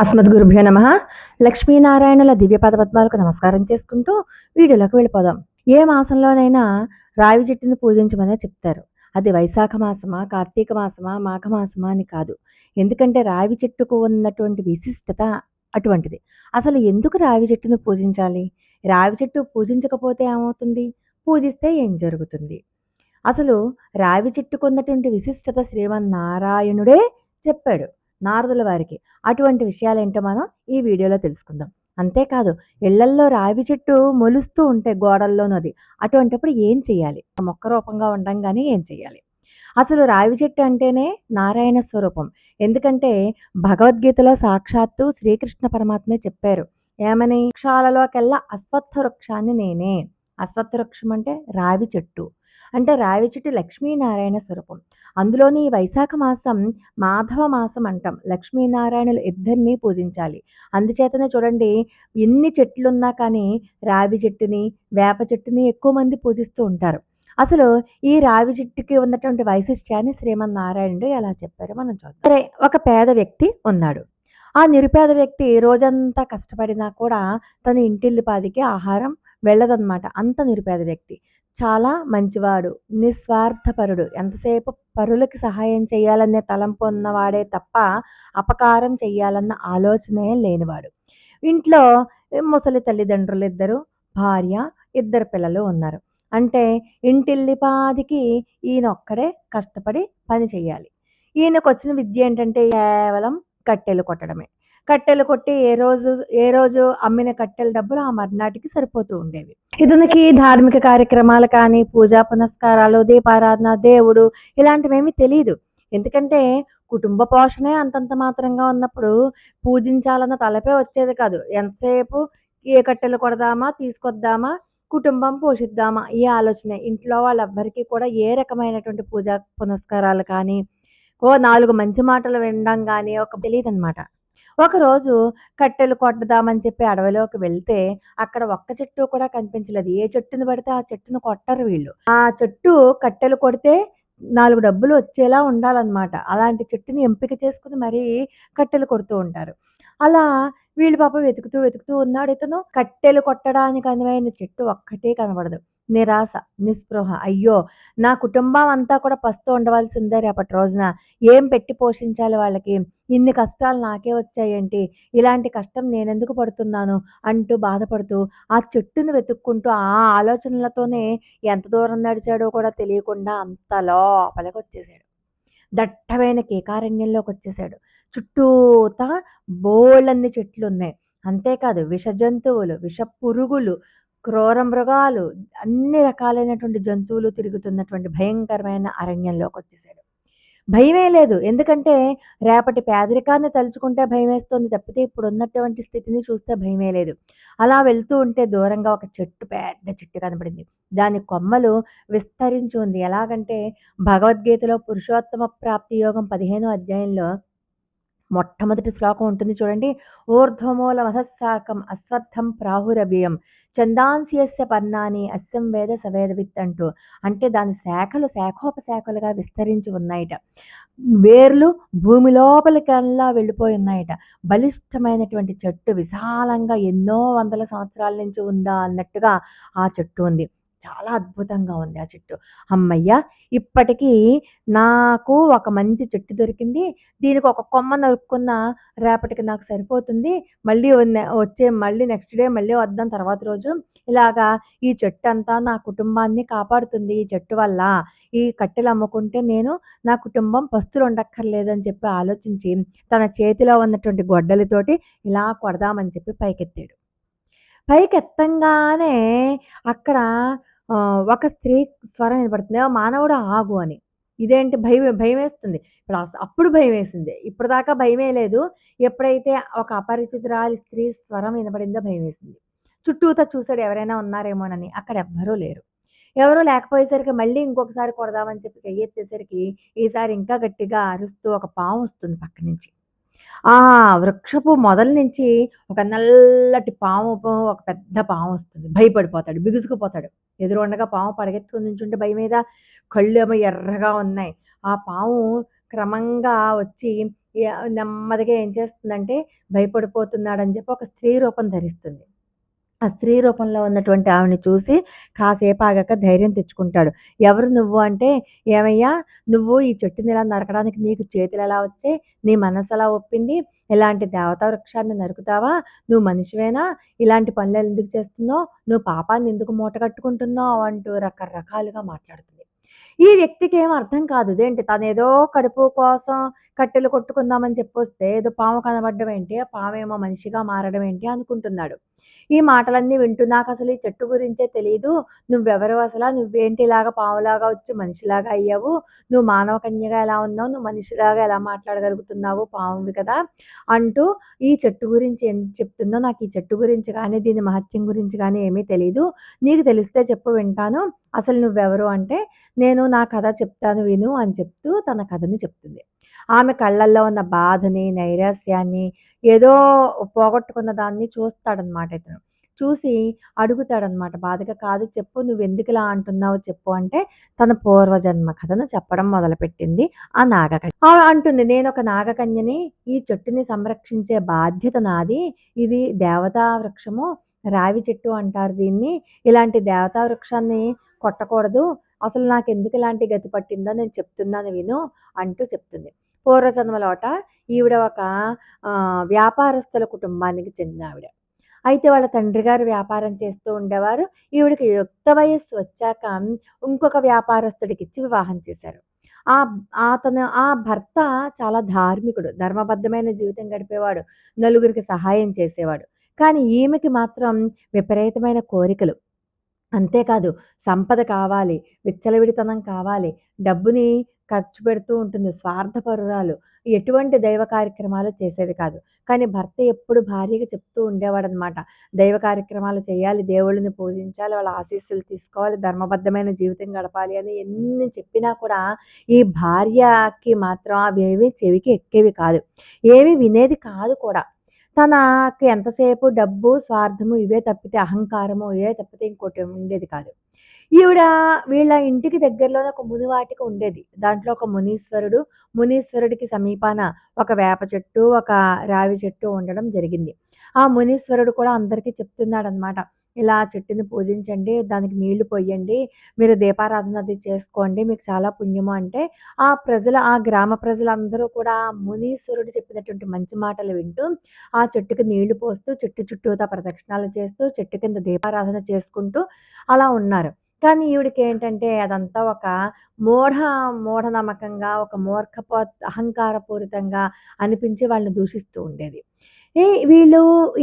అస్మద్ గురుభ్యో నమ. లక్ష్మీనారాయణుల దివ్యపాద పద్మాలకు నమస్కారం చేసుకుంటూ వీడియోలోకి వెళ్ళిపోదాం. ఏ మాసంలోనైనా రావి చెట్టుని పూజించమనే చెప్తారు. అది వైశాఖ మాసమా కార్తీక మాసమా మాఘ మాసమా అని కాదు. ఎందుకంటే రావి చెట్టుకు ఉన్నటువంటి విశిష్టత అటువంటిది. అసలు ఎందుకు రావి చెట్టును పూజించాలి? రావి చెట్టు పూజించకపోతే ఏమవుతుంది? పూజిస్తే ఏం జరుగుతుంది? అసలు రావి చెట్టుకున్నటువంటి విశిష్టత శ్రీమన్నారాయణుడే చెప్పాడు. నారదుల వారికి. అటువంటి విషయాలేంటో మనం ఈ వీడియోలో తెలుసుకుందాం. అంతేకాదు ఇళ్ళల్లో రావి చెట్టు మొలుస్తూ ఉంటాయి గోడల్లోనూ అది అటువంటిప్పుడు ఏం చేయాలి మొక్క రూపంగా ఉండడం కానీ ఏం చేయాలి అసలు రావి చెట్టు అంటేనే నారాయణ స్వరూపం. ఎందుకంటే భగవద్గీతలో సాక్షాత్తు శ్రీకృష్ణ పరమాత్మే చెప్పారు ఏమని? వృక్షాలలోకెల్లా అశ్వత్థ వృక్షాన్ని నేనే. అశ్వత్థవృక్షం అంటే రావి చెట్టు. అంటే రావి చెట్టు లక్ష్మీనారాయణ స్వరూపం. అందులోని ఈ వైశాఖ మాసం మాధవ మాసం అంటాం. లక్ష్మీనారాయణులు ఇద్దరిని పూజించాలి. అందుచేతనే చూడండి ఎన్ని చెట్లున్నా కానీ రావి చెట్టుని వేప చెట్టుని ఎక్కువ మంది పూజిస్తూ ఉంటారు. అసలు ఈ రావి చెట్టుకి ఉన్నటువంటి వైశిష్ట్యాన్ని శ్రీమన్నారాయణుడు ఎలా చెప్పారో మనం చూద్దాం. సరే ఒక పేద వ్యక్తి ఉన్నాడు. ఆ నిరుపేద వ్యక్తి రోజంతా కష్టపడినా కూడా తన ఇంటిల్లిపాదికి ఆహారం వెళ్ళదన్నమాట. అంత నిరుపేద వ్యక్తి. చాలా మంచివాడు. నిస్వార్థపరుడు. ఎంతసేపు పరులకి సహాయం చేయాలనే తలంపు ఉన్నవాడే తప్ప అపకారం చేయాలన్న ఆలోచనే లేనివాడు. ఇంట్లో ముసలి తల్లిదండ్రులు ఇద్దరు భార్య ఇద్దరు పిల్లలు ఉన్నారు. అంటే ఇంటిల్లిపాదికి ఈయన ఒక్కడే కష్టపడి పని చేయాలి. ఈయనకు వచ్చిన విద్య ఏంటంటే కేవలం కట్టెలు కొట్టడమే. కట్టెలు కొట్టి ఏ రోజు ఏ రోజు అమ్మిన కట్టెల డబ్బులు ఆ మర్నాటికి సరిపోతూ ఉండేవి. ఇతనికి ధార్మిక కార్యక్రమాలు కానీ పూజా పునస్కారాలు దీపారాధన దేవుడు ఇలాంటివేమీ తెలియదు ఎందుకంటే కుటుంబ పోషణే అంతంత మాత్రంగా ఉన్నప్పుడు పూజించాలన్న తలపే వచ్చేది కాదు. ఎంతసేపు ఏ కట్టెలు కొడదామా తీసుకొద్దామా కుటుంబం పోషిద్దామా ఈ ఆలోచన. ఇంట్లో వాళ్ళెవ్వరికీ కూడా ఏ రకమైనటువంటి పూజా పునస్కారాలు కానీ ఓ నాలుగు మంచి మాటలు వినడం కానీ ఒక తెలియదు అనమాట ఒకరోజు కట్టెలు కొట్టదామని చెప్పి అడవిలోకి వెళ్తే అక్కడ ఒక్క చెట్టు కూడా కనిపించలేదు. ఏ చెట్టుని పడితే ఆ చెట్టును కొట్టరు వీళ్ళు. ఆ చెట్టు కట్టెలు కొడితే నాలుగు డబ్బులు వచ్చేలా ఉండాలన్నమాట. అలాంటి చెట్టుని ఎంపిక చేసుకుని మరీ కట్టెలు కొడుతూ ఉంటారు. అలా వీళ్ళు పాప వెతుకుతూ వెతుకుతూ ఉన్నాడు ఇతను. కట్టెలు కొట్టడానికి అనువైన చెట్టు ఒక్కటే కనబడదు. నిరాశ నిస్పృహ. అయ్యో నా కుటుంబం అంతా కూడా పస్తు ఉండవలసిందే రేపటి రోజున. ఏం పెట్టి పోషించాలి వాళ్ళకి? ఇన్ని కష్టాలు నాకే వచ్చాయేంటి? ఇలాంటి కష్టం నేనెందుకు పడుతున్నాను? అంటూ బాధపడుతూ ఆ చెట్టుని వెతుక్కుంటూ ఆ ఆలోచనలతోనే ఎంత దూరం నడిచాడో కూడా తెలియకుండా అంత లోపలికి వచ్చేసాడు దట్టమైన కేకారణ్యంలోకి వచ్చేసాడు చుట్టూతా బోళ్ళన్ని చెట్లు ఉన్నాయి అంతేకాదు విష జంతువులు విష పురుగులు క్రూర మృగాలు అన్ని రకాలైనటువంటి జంతువులు తిరుగుతున్నటువంటి భయంకరమైన అరణ్యంలోకి వచ్చేసాడు భయమే లేదు. ఎందుకంటే రేపటి పేదరికాన్ని తలుచుకుంటే భయం వేస్తుంది తప్పితే ఇప్పుడు ఉన్నటువంటి స్థితిని చూస్తే భయమే లేదు. అలా వెళ్తూ ఉంటే దూరంగా ఒక చెట్టు పెద్ద చెట్టు కనబడింది. దాని కొమ్మలు విస్తరించి ఉంది. ఎలాగంటే భగవద్గీతలో పురుషోత్తమ ప్రాప్తి యోగం పదిహేనో అధ్యాయంలో మొట్టమొదటి శ్లోకం ఉంటుంది చూడండి. ఊర్ధ్వమూల మహస్సాకం అశ్వత్థం ప్రాహురవ్యయం. చందాంస్యస్య పర్ణాని అస్యం వేద సవేదవిత్ అంటూ అంటే దాని శాఖలు శాఖోపశాఖలుగా విస్తరించి ఉన్నాయట. వేర్లు భూమి లోపలికల్లా వెళ్ళిపోయి ఉన్నాయట. బలిష్టమైనటువంటి చెట్టు విశాలంగా ఎన్నో వందల సంవత్సరాల నుంచి ఉందా అన్నట్టుగా ఆ చెట్టు ఉంది. చాలా అద్భుతంగా ఉంది ఆ చెట్టు. అమ్మయ్య ఇప్పటికీ నాకు ఒక మంచి చెట్టు దొరికింది. దీనికి ఒక కొమ్మ నరుక్కున్న రేపటికి నాకు సరిపోతుంది. మళ్ళీ వచ్చే మళ్ళీ నెక్స్ట్ డే మళ్ళీ వద్దాం తర్వాత రోజు. ఇలాగా ఈ చెట్టు అంతా నా కుటుంబాన్ని కాపాడుతుంది ఈ చెట్టు వల్ల. ఈ కట్టెలు అమ్ముకుంటే నేను నా కుటుంబం పస్తులు ఉండక్కర్లేదని చెప్పి ఆలోచించి తన చేతిలో ఉన్నటువంటి గొడ్డలితోటి ఇలా కొడదామని చెప్పి పైకెత్తాడు. పైకెత్తంగానే అక్కడ ఒక స్త్రీ స్వరం వినపడుతుంది. మానవుడు ఆగు అని. ఇదేంటి భయం భయం వేస్తుంది ఇప్పుడు అప్పుడు భయం వేసింది ఇప్పుడు దాకా భయమే లేదు. ఎప్పుడైతే ఒక అపరిచితురాలి స్త్రీ స్వరం వినపడిందో భయం వేసింది చుట్టూతా చూసాడు ఎవరైనా ఉన్నారేమోనని. అక్కడ ఎవ్వరూ లేరు. ఎవరూ లేకపోయేసరికి మళ్ళీ ఇంకొకసారి కొడదామని చెప్పి చెయ్యెత్తేసరికి ఈసారి ఇంకా గట్టిగా అరుస్తూ ఒక పాము వస్తుంది పక్క నుంచి ఆ వృక్షపు మొదల నుంచి ఒక నల్లటి పాము ఒక పెద్ద పాము వస్తుంది. భయపడిపోతాడు బిగుసుకుపోతాడు. ఎదురు ఉండగా పాము పరిగెత్తుకుని నించుంటే భయం మీద కళ్ళు ఏమో ఎర్రగా ఉన్నాయి. ఆ పాము క్రమంగా వచ్చి నెమ్మదిగా ఏం చేస్తుందంటే భయపడిపోతున్నాడని చెప్పి ఒక స్త్రీ రూపం ధరిస్తుంది. ఆ స్త్రీ రూపంలో ఉన్నటువంటి ఆమెని చూసి కాసేపు ఆగాక ధైర్యం తెచ్చుకుంటాడు. ఎవరు నువ్వు అంటే, "ఏమయ్యా! నువ్వు ఈ చెట్టుని ఇలా నరకడానికి నీకు చేతులు ఎలా వచ్చాయి? నీ మనసెలా ఒప్పింది? ఇలాంటి దేవతా వృక్షాన్ని నరుకుతావా? నువ్వు మనిషివేనా? ఇలాంటి పనులెందుకు చేస్తున్నావు? నువ్వు పాపాన్ని ఎందుకు మూట కట్టుకుంటున్నావు అంటూ రకరకాలుగా మాట్లాడుతున్నావు ఈ వ్యక్తికి ఏం అర్థం కాదు. ఇదేంటి తనేదో కడుపు కోసం కట్టెలు కొట్టుకుందామని చెప్పొస్తే ఏదో పాము కనబడడం ఏంటి? ఆ పామేమో మనిషిగా మారడం ఏంటి అనుకుంటున్నాడు. ఈ మాటలన్నీ వింటూ నాకు అసలు ఈ చెట్టు గురించే తెలియదు నువ్వెవరు అసలు నువ్వేంటి ఇలాగ పాములాగా వచ్చి మనిషిలాగా అయ్యావు? నువ్వు మానవ కన్యగా ఎలా ఉన్నావు? నువ్వు మనిషిలాగా ఎలా మాట్లాడగలుగుతున్నావు? పామువి కదా!" అంటూ ఈ చెట్టు గురించి ఏం చెప్తుందో నాకు ఈ చెట్టు గురించి కానీ దీని మహత్యం గురించి కానీ ఏమీ తెలియదు నీకు తెలిస్తే చెప్పు వింటాను. అసలు నువ్వెవరు? అంటే, "నేను నా కథ చెప్తాను విను" అని చెప్తూ తన కథని చెప్తుంది. ఆమె కళ్ళల్లో ఉన్న బాధని, నైరాస్యాన్ని, ఏదో పోగొట్టుకున్న దాన్ని చూస్తాడనమాట ఇతను. చూసి అడుగుతాడనమాట బాధగా, "కాదు చెప్పు నువ్వు ఎందుకులా అంటున్నావు చెప్పు" అంటే తన పూర్వజన్మ కథను చెప్పడం మొదలుపెట్టింది ఆ నాగకన్య. అంటుంది నేను ఒక నాగకన్యని. ఈ చెట్టుని సంరక్షించే బాధ్యత నాది. ఇది దేవతా వృక్షము. రావి చెట్టు అంటారు దీన్ని. ఇలాంటి దేవతా వృక్షాన్ని కొట్టకూడదు. అసలు నాకు ఎందుకు ఇలాంటి గతి పట్టిందో నేను చెప్తున్నాను విను" అంటూ చెప్తుంది. పూర్వజన్మలోట ఈవిడ ఒక వ్యాపారస్తుల కుటుంబానికి చెందిన ఆవిడ అయితే వాళ్ళ తండ్రి గారు వ్యాపారం చేస్తూ ఉండేవారు. ఈవిడికి యుక్త వయస్సు వచ్చాక ఇంకొక వ్యాపారస్తుడికిచ్చి వివాహం చేశారు. ఆ అతను ఆ భర్త చాలా ధార్మికుడు. ధర్మబద్ధమైన జీవితం గడిపేవాడు. నలుగురికి సహాయం చేసేవాడు. కానీ ఈమెకి మాత్రం విపరీతమైన కోరికలు. అంతేకాదు సంపద కావాలి, విచ్చలవిడితనం కావాలి, డబ్బుని ఖర్చు పెడుతూ ఉంటుంది. స్వార్థపరురాలు. ఎటువంటి దైవ కార్యక్రమాలు చేసేది కాదు. కానీ భర్త ఎప్పుడు భార్యకి చెప్తూ ఉండేవాడనమాట. దైవ కార్యక్రమాలు చేయాలి, దేవుళ్ళని పూజించాలి, వాళ్ళ ఆశీస్సులు తీసుకోవాలి, ధర్మబద్ధమైన జీవితం గడపాలి అని ఎన్ని చెప్పినా కూడా ఈ భార్యకి మాత్రం అవేవి చెవికి ఎక్కేవి కాదు. ఏమి వినేది కాదు కూడా. తనకి ఎంతసేపు డబ్బు, స్వార్థము ఇవే తప్పితే అహంకారము ఇవే తప్పితే ఇంకోటి ఉండేది కాదు. ఈవిడ వీళ్ళ ఇంటికి దగ్గరలోనే ఒక మునివాటిక ఉండేది. దాంట్లో ఒక మునీశ్వరుడు, మునీశ్వరుడికి సమీపాన ఒక వేప చెట్టు, ఒక రావి చెట్టు ఉండడం జరిగింది. ఆ మునీశ్వరుడు కూడా అందరికీ చెప్తున్నాడు అనమాట ఇలా చెట్టుని పూజించండి, దానికి నీళ్ళు పోయండి మీరు దీపారాధన అది చేసుకోండి, మీకు చాలా పుణ్యము అంటే ఆ ప్రజల ఆ గ్రామ ప్రజలందరూ కూడా మునీశ్వరుడు చెప్పినటువంటి మంచి మాటలు వింటూ ఆ చెట్టుకి నీళ్ళు పోస్తూ, చెట్టు చుట్టూతా ప్రదక్షిణాలు చేస్తూ, చెట్టు కింద దీపారాధన చేసుకుంటూ అలా ఉన్నారు. కానీ ఈవిడికి ఏంటంటే అదంతా ఒక మూఢ మూఢనమ్మకంగా, ఒక మూర్ఖపు అహంకారపూరితంగా అనిపించి వాళ్ళని దూషిస్తూ ఉండేది. ఈ వీళ్ళు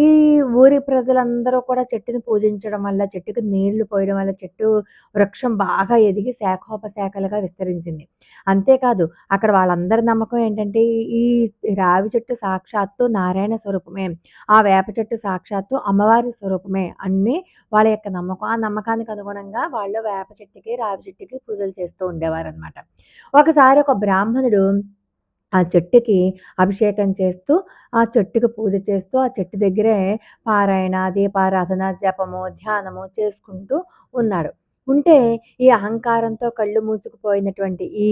ఈ ఊరి ప్రజలందరూ కూడా చెట్టుని పూజించడం వల్ల, చెట్టుకి నీళ్ళు పోయడం వల్ల చెట్టు వృక్షం బాగా ఎదిగి శాఖోపశాఖలుగా విస్తరించింది. అంతేకాదు అక్కడ వాళ్ళందరి నమ్మకం ఏంటంటే ఈ రావి చెట్టు సాక్షాత్తు నారాయణ స్వరూపమే. ఆ వేప చెట్టు సాక్షాత్తు అమ్మవారి స్వరూపమే అని వాళ్ళ యొక్క నమ్మకం. ఆ నమ్మకానికి అనుగుణంగా వాళ్ళు వేప చెట్టుకి, రావి చెట్టుకి పూజలు చేస్తూ ఉండేవారనమాట. ఒకసారి ఒక బ్రాహ్మణుడు ఆ చెట్టుకి అభిషేకం చేస్తూ, ఆ చెట్టుకి పూజ చేస్తూ, ఆ చెట్టు దగ్గరే పారాయణ, దీపారాధన, జపము, ధ్యానము చేసుకుంటూ ఉన్నాడు. ఉంటే ఈ అహంకారంతో కళ్ళు మూసుకుపోయినటువంటి ఈ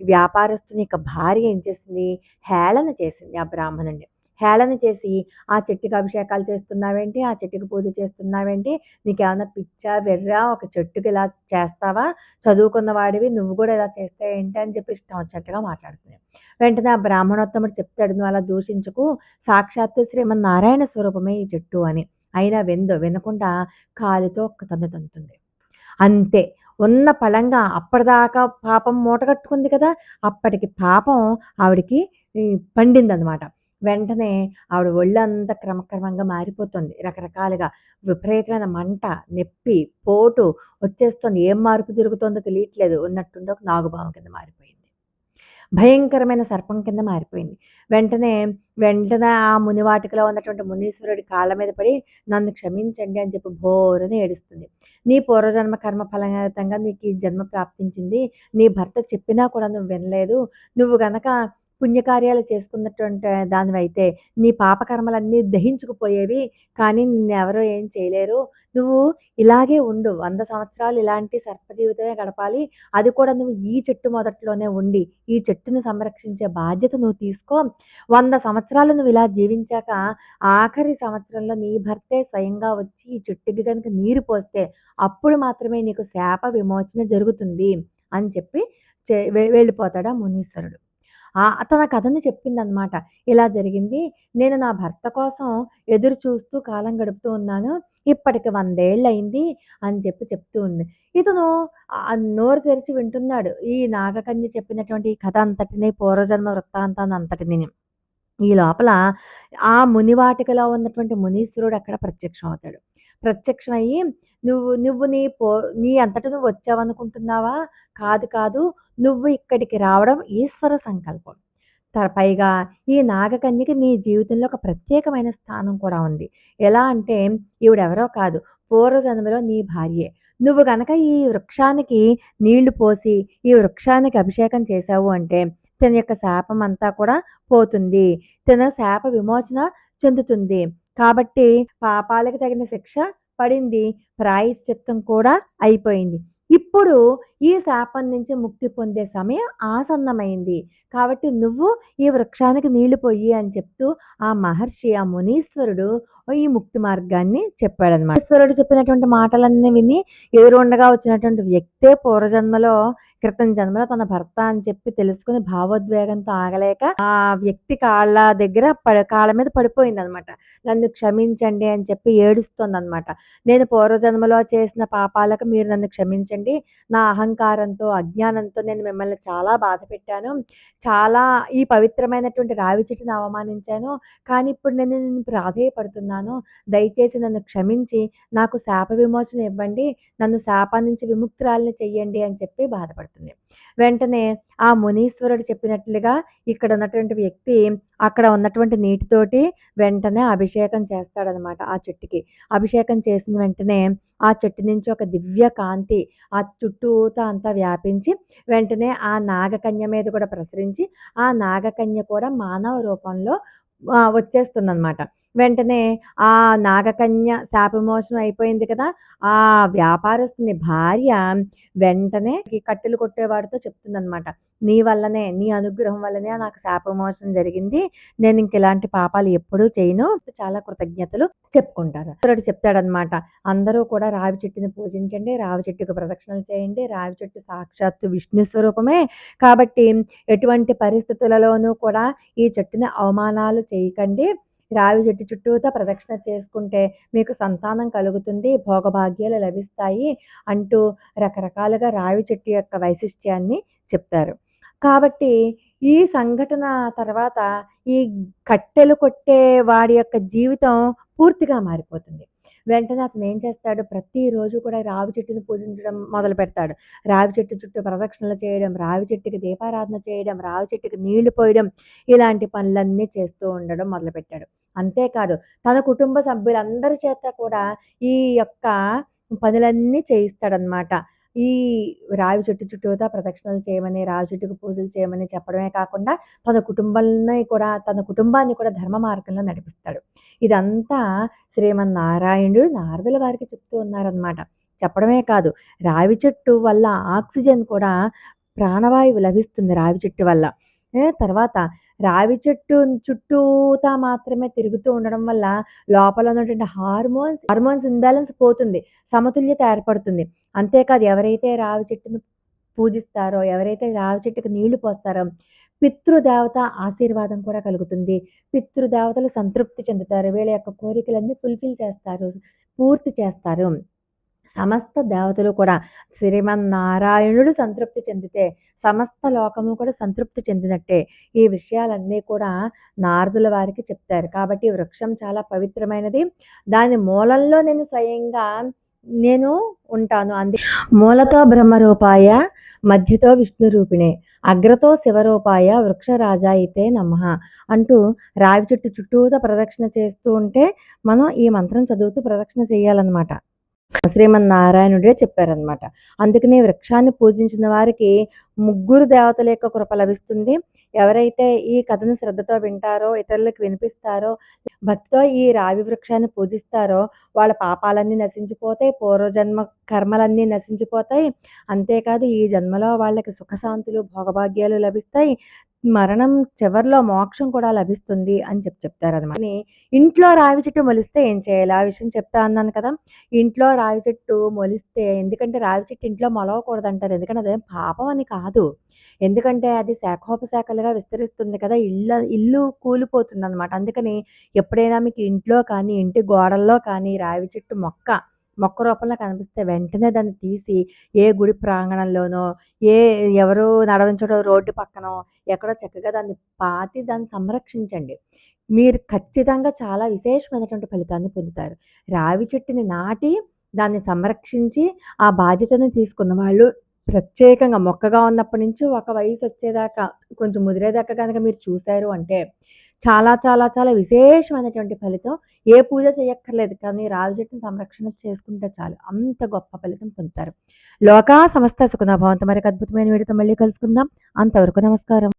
వ్యాపారస్తుని యొక్క భార్య ఏం చేసింది, హేళన చేసింది ఆ బ్రాహ్మణుడిని. హేళన చేసి, "ఆ చెట్టుకి అభిషేకాలు చేస్తున్నావేంటి? ఆ చెట్టుకి పూజ చేస్తున్నావేంటి? నీకేమన్నా పిచ్చా? వెర్రా? ఒక చెట్టుకి ఇలా చేస్తావా? చదువుకున్న వాడివి నువ్వు కూడా ఇలా చేస్తే ఏంటి?" అని చెప్పి ఇష్టం వచ్చినట్టుగా మాట్లాడుతుంది. వెంటనే ఆ బ్రాహ్మణోత్తముడు చెప్తాడు, "నువ్వు అలా దూషించుకు సాక్షాత్తు శ్రీమన్నారాయణ స్వరూపమే ఈ చెట్టు" అని. అయినా వెందో వినకుండా కాలితో ఒక్క తన్ను తంతుంది. అంతే. ఉన్న పళంగా అప్పటిదాకా పాపం మూటగట్టుకుంది కదా! అప్పటికి పాపం ఆవిడకి పండింది పండిందనమాట. వెంటనే ఆవిడ ఒళ్ళంతా క్రమక్రమంగా మారిపోతుంది. రకరకాలుగా విపరీతమైన మంట, నొప్పి, పోటు వచ్చేస్తుంది. ఏం మార్పు జరుగుతోందో తెలియట్లేదు. ఉన్నట్టుండి ఒక నాగుభావం కింద మారిపోయింది. భయంకరమైన సర్పం కింద మారిపోయింది. వెంటనే, వెంటనే ఆ మునివాటికలో ఉన్నటువంటి మునీశ్వరుడి కాళ్ళ మీద పడి, "నన్ను క్షమించండి" అని చెప్పి భోరని ఏడుస్తుంది. "నీ పూర్వజన్మ కర్మ ఫలతంగా నీకు ఈ జన్మ ప్రాప్తించింది. నీ భర్త చెప్పినా కూడా నువ్వు వినలేదు. నువ్వు గనక పుణ్యకార్యాలు చేసుకున్నటువంటి దానివైతే నీ పాపకర్మలన్నీ దహించుకుపోయేవి కానీ నిన్నెవరూ ఏం చేయలేరు. నువ్వు ఇలాగే ఉండు. వంద సంవత్సరాలు ఇలాంటి సర్ప జీవితమే గడపాలి. అది కూడా నువ్వు ఈ చెట్టు మొదట్లోనే ఉండి ఈ చెట్టుని సంరక్షించే బాధ్యత నువ్వు తీసుకో. వంద సంవత్సరాలు నువ్వు ఇలా జీవించాక ఆఖరి సంవత్సరంలో నీ భర్తే స్వయంగా వచ్చి ఈ చెట్టుకి కనుక నీరు పోస్తే అప్పుడు మాత్రమే నీకు శాప విమోచన జరుగుతుంది అని చెప్పి చె వె వెళ్ళిపోతాడు మునీశ్వరుడు. తన కథని చెప్పిందనమాట. ఇలా జరిగింది. నేను నా భర్త కోసం ఎదురు చూస్తూ కాలం గడుపుతూ ఉన్నాను. ఇప్పటికి వందేళ్ళు అయింది అని చెప్పి చెప్తూ ఉంది. ఇతను నోరు తెరిచి వింటున్నాడు. ఈ నాగకన్య చెప్పినటువంటి ఈ కథ అంతటిని పూర్వజన్మ వృత్తాంతాన్ని అంతటిని ఈ లోపల ఆ మునివాటికలో ఉన్నటువంటి మునీశ్వరుడు అక్కడ ప్రత్యక్షం అవుతాడు ప్రత్యక్షమయ్యి "నువ్వు నువ్వు నీ పో నీ అంతట నువ్వు వచ్చావనుకుంటున్నావా? కాదు కాదు. నువ్వు ఇక్కడికి రావడం ఈశ్వర సంకల్పం. పైగా ఈ నాగకన్యకి నీ జీవితంలో ఒక ప్రత్యేకమైన స్థానం కూడా ఉంది. ఎలా అంటే ఈవిడెవరో కాదు. పూర్వజన్మలో నీ భార్యే. నువ్వు గనక ఈ వృక్షానికి నీళ్ళు పోసి, ఈ వృక్షానికి అభిషేకం చేశావు అంటే తన యొక్క శాపం అంతా కూడా పోతుంది. తన శాప విమోచన చెందుతుంది. కాబట్టి పాపాలకు తగిన శిక్ష పడింది. ప్రాయశ్చిత్తం కూడా అయిపోయింది. ఇప్పుడు ఈ శాపం నుంచి ముక్తి పొందే సమయం ఆసన్నమైంది. కాబట్టి నువ్వు ఈ వృక్షానికి నీళ్ళు పొయ్యి" అని చెప్తూ ఆ మహర్షి, ఆ మునీశ్వరుడు ఈ ముక్తి మార్గాన్ని చెప్పాడనమాట. ఈశ్వరుడు చెప్పినటువంటి మాటలన్నీ విని ఎదురుండగా వచ్చినటువంటి వ్యక్తే పూర్వజన్మలో క్రితం జన్మలో తన భర్త అని చెప్పి తెలుసుకుని భావోద్వేగంతో ఆగలేక ఆ వ్యక్తి కాళ్ళ దగ్గర ప కాళ్ళ మీద పడిపోయిందనమాట. నన్ను క్షమించండి అని చెప్పి ఏడుస్తోందనమాట. నేను పూర్వజన్మలో చేసిన పాపాలకు మీరు నన్ను క్షమించండి. నా అహంకారంతో, అజ్ఞానంతో నేను మిమ్మల్ని చాలా బాధ పెట్టాను చాలా ఈ పవిత్రమైనటువంటి రావి చెట్టుని అవమానించాను. కానీ ఇప్పుడు నేను నేను ప్రాధేయపడుతున్నాను. దయచేసి నన్ను క్షమించి నాకు శాప విమోచన ఇవ్వండి. నన్ను శాపం నుంచి విముక్తురాలని చెయ్యండి అని చెప్పి బాధపడుతుంది. వెంటనే ఆ మునీశ్వరుడు చెప్పినట్లుగా ఇక్కడ ఉన్నటువంటి వ్యక్తి అక్కడ ఉన్నటువంటి నీటితోటి వెంటనే అభిషేకం చేస్తాడనమాట ఆ చెట్టుకి. అభిషేకం చేసిన వెంటనే ఆ చెట్టు నుంచి ఒక దివ్య కాంతి ఆ చుట్టూతో అంతా వ్యాపించి వెంటనే ఆ నాగకన్య మీద కూడా ప్రసరించి ఆ నాగకన్య కూడా మానవ రూపంలో ఆహ్, వచ్చేస్తుందనమాట. వెంటనే ఆ నాగకన్య శాపమోచనం అయిపోయింది కదా! ఆ వ్యాపారస్తుని భార్య వెంటనే కట్టెలు కొట్టేవాడితో చెప్తుందనమాట. "నీ వల్లనే, నీ అనుగ్రహం వల్లనే నాకు శాపమోచనం జరిగింది. నేను ఇంక ఇలాంటి పాపాలు ఎప్పుడూ చేయను. చాలా కృతజ్ఞతలు" చెప్పుకుంటారు. ఇతరుడు చెప్తాడనమాట. "అందరూ కూడా రావి చెట్టుని పూజించండి. రావి చెట్టుకు ప్రదక్షిణలు చేయండి. రావి చెట్టు సాక్షాత్తు విష్ణు స్వరూపమే. కాబట్టి ఎటువంటి పరిస్థితులలోనూ కూడా ఈ చెట్టుని అవమానాలు చేయకండి. రావి చెట్టు చుట్టూతా ప్రదక్షిణ చేసుకుంటే మీకు సంతానం కలుగుతుంది. భోగభాగ్యాలు లభిస్తాయి" అంటూ రకరకాలుగా రావి చెట్టు యొక్క వైశిష్ట్యాన్ని చెప్తారు. కాబట్టి ఈ సంఘటన తర్వాత ఈ కట్టెలు కొట్టే వాడి యొక్క జీవితం పూర్తిగా మారిపోతుంది. వెంటనే అతను ఏం చేస్తాడు ప్రతిరోజు కూడా రావి చెట్టుని పూజించడం మొదలుపెడతాడు. రావి చెట్టు చుట్టూ ప్రదక్షిణలు చేయడం, రావి చెట్టుకి దీపారాధన చేయడం, రావి చెట్టుకి నీళ్ళు పోయడం ఇలాంటి పనులన్నీ చేస్తూ ఉండడం మొదలుపెట్టాడు. అంతేకాదు తన కుటుంబ సభ్యులందరి చేత కూడా ఈ యొక్క పనులన్నీ చేయిస్తాడనమాట. ఈ రావి చెట్టు చుట్టూతా ప్రదక్షిణలు చేయమని, రావి చెట్టుకు పూజలు చేయమని చెప్పడమే కాకుండా తన కుటుంబాన్ని కూడా తన కుటుంబాన్ని కూడా ధర్మ మార్గంలో నడిపిస్తాడు. ఇదంతా శ్రీమన్నారాయణుడు నారదుల వారికి చెప్తూ ఉన్నారనమాట. చెప్పడమే కాదు రావి చెట్టు వల్ల ఆక్సిజన్ కూడా ప్రాణవాయువు లభిస్తుంది రావి చెట్టు వల్ల. తర్వాత రావి చెట్టు చుట్టూతా మాత్రమే తిరుగుతూ ఉండడం వల్ల లోపల ఉన్నటువంటి హార్మోన్స్ హార్మోన్స్ ఇంబాలెన్స్ పోతుంది. సమతుల్యత ఏర్పడుతుంది. అంతేకాదు ఎవరైతే రావి చెట్టును పూజిస్తారో, ఎవరైతే రావి చెట్టుకి నీళ్ళు పోస్తారో పితృదేవత ఆశీర్వాదం కూడా కలుగుతుంది. పితృదేవతలు సంతృప్తి చెందుతారు. వీళ్ళ యొక్క కోరికలన్నీ ఫుల్‌ఫిల్ చేస్తారు. పూర్తి చేస్తారు. సమస్త దేవతలు కూడా శ్రీమన్నారాయణుడు సంతృప్తి చెందితే సమస్త లోకము కూడా సంతృప్తి చెందినట్టే. ఈ విషయాలన్నీ కూడా నారదుల వారికి చెప్తారు. కాబట్టి వృక్షం చాలా పవిత్రమైనది. దాని మూలంలో నేను స్వయంగా నేను ఉంటాను. అంది మూలతో బ్రహ్మరూపాయ మధ్యతో విష్ణు రూపిణే అగ్రతో శివరూపాయ వృక్షరాజాయితే నమ అంటూ రావి చుట్టూ చుట్టూతో ప్రదక్షిణ చేస్తూ ఉంటే మనం ఈ మంత్రం చదువుతూ ప్రదక్షిణ చేయాలన్నమాట శ్రీమన్నారాయణుడే చెప్పారనమాట అందుకని వృక్షాన్ని పూజించిన వారికి ముగ్గురు దేవతల యొక్క కృప లభిస్తుంది. ఎవరైతే ఈ కథను శ్రద్ధతో వింటారో ఇతరులకు వినిపిస్తారో భక్తితో ఈ రావి వృక్షాన్ని పూజిస్తారో వాళ్ళ పాపాలన్నీ నశించిపోతాయి పూర్వజన్మ కర్మలన్నీ నశించిపోతాయి. అంతేకాదు ఈ జన్మలో వాళ్ళకి సుఖశాంతులు భోగభాగ్యాలు లభిస్తాయి. మరణం చివరిలో మోక్షం కూడా లభిస్తుంది అని చెప్పి చెప్తారనమాట ఇంట్లో రావి చెట్టు మొలిస్తే ఏం చేయాలి? ఆ విషయం చెప్తా అన్నాను కదా. ఇంట్లో రావి చెట్టు మొలిస్తే ఎందుకంటే రావి చెట్టు ఇంట్లో మొలవకూడదు అంటారు ఎందుకంటే అదేం పాపం అని కాదు. ఎందుకంటే అది శాఖోపశాఖలుగా విస్తరిస్తుంది కదా. ఇల్లు ఇల్లు కూలిపోతుంది అనమాట అందుకని ఎప్పుడైనా మీకు ఇంట్లో కానీ ఇంటి గోడల్లో కానీ రావి చెట్టు మొక్క మొక్క రూపంలో కనిపిస్తే వెంటనే దాన్ని తీసి ఏ గుడి ప్రాంగణంలోనో ఏ ఎవరు నడవించడం రోడ్డు పక్కనో ఎక్కడో చక్కగా దాన్ని పాతి దాన్ని సంరక్షించండి. మీరు ఖచ్చితంగా చాలా విశేషమైనటువంటి ఫలితాన్ని పొందుతారు. రావి చెట్టుని నాటి దాన్ని సంరక్షించి ఆ బాధ్యతను తీసుకున్న వాళ్ళు ప్రత్యేకంగా మొక్కగా ఉన్నప్పటి నుంచి ఒక వయసు వచ్చేదాకా కొంచెం ముదిరేదాకా కనుక మీరు చూశారు అంటే చాలా చాలా చాలా విశేషమైనటువంటి ఫలితం. ఏ పూజ చేయక్కర్లేదు కానీ రావి చెట్టును సంరక్షణ చేసుకుంటే చాలు. అంత గొప్ప ఫలితం పొందుతారు. లోకా సమస్త సుఖన భవంతం మరొక అద్భుతమైన వీడితో మళ్ళీ కలుసుకుందాం. అంతవరకు నమస్కారం.